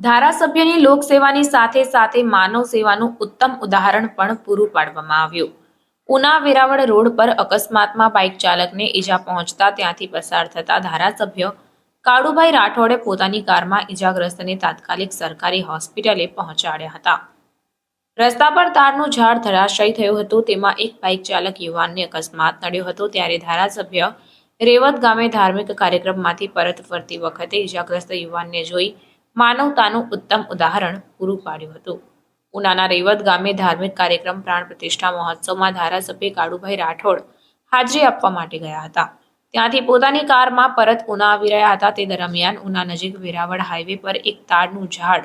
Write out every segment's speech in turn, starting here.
ધારાસભ્યની લોકસેવાની સાથે સાથે માનવ સેવાનું ઉત્તમ ઉદાહરણ પણ પૂરું પાડવામાં આવ્યું. ઉના વેરાવળ રોડ પર અકસ્માતમાં બાઇક ચાલકને ઈજા પહોંચતા ત્યાંથી પસાર થતા ધારાસભ્ય કાળુભાઈ રાઠોડે પોતાની કારમાં ઈજાગ્રસ્તને તાત્કાલિક સરકારી હોસ્પિટલે પહોંચાડ્યા હતા. રસ્તા પર તારનું ઝાડ ધરાશયી થયું હતું. તેમાં એક બાઇક ચાલક યુવાનને અકસ્માત નડ્યો હતો. ત્યારે ધારાસભ્ય રેવત ગામે ધાર્મિક કાર્યક્રમમાંથી પરત ફરતી વખતે ઇજાગ્રસ્ત યુવાનને જોઈ માનવતાનું ઉત્તમ ઉદાહરણ પૂરું પાડ્યું હતું. ઉનાના રેવત ગામે ધાર્મિક કાર્યક્રમ પ્રાણ પ્રતિષ્ઠા મહોત્સવમાં ધારાસભ્ય કાળુભાઈ રાઠોડ હાજરી આપવા માટે ગયા હતા. ત્યાંથી પોતાની કારમાં પરત ઉના આવી રહ્યા હતા. તે દરમિયાન ઉના નજીક વેરાવળ હાઈવે પર એક તાડનું ઝાડ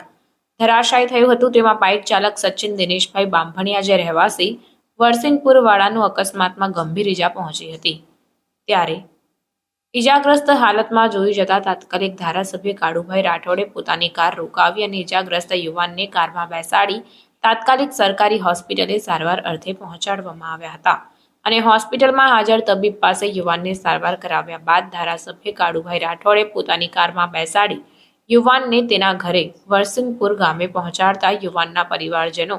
ધરાશાયી થયું હતું તેમાં બાઇક ચાલક સચિન દિનેશભાઈ બાંભણિયા જે રહેવાસી વરસિંગપુરવાળાનું અકસ્માતમાં ગંભીર ઈજા પહોંચી હતી. ત્યારે ઈજાગ્રસ્ત હાલતમાં જોઈ જતા તાત્કાલિક ધારાસભ્ય કાળુભાઈ રાઠોડે પોતાની કાર રોકાવી અને ઈજાગ્રસ્ત યુવાનને કારમાં બેસાડી તાત્કાલિક સરકારી હોસ્પિટલે સારવાર અર્થે પહોંચાડવામાં આવ્યા હતા અને હોસ્પિટલમાં હાજર તબીબ પાસે યુવાનને સારવાર કરાવ્યા બાદ ધારાસભ્ય કાળુભાઈ રાઠોડે પોતાની કારમાં બેસાડી યુવાનને તેના ઘરે વરસિંગપુર ગામે પહોંચાડતા યુવાનના પરિવારજનો,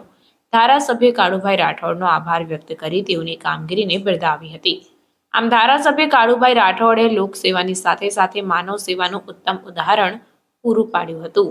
ધારાસભ્ય કાળુભાઈ રાઠોડનો આભાર વ્યક્ત કરી તેઓની કામગીરીને બિરદાવી હતી. આમ ધારાસભ્ય કાળુભાઈ રાઠોડે લોકસેવાની સાથે સાથે માનવ સેવાનું ઉત્તમ ઉદાહરણ પૂરું પાડ્યું હતું.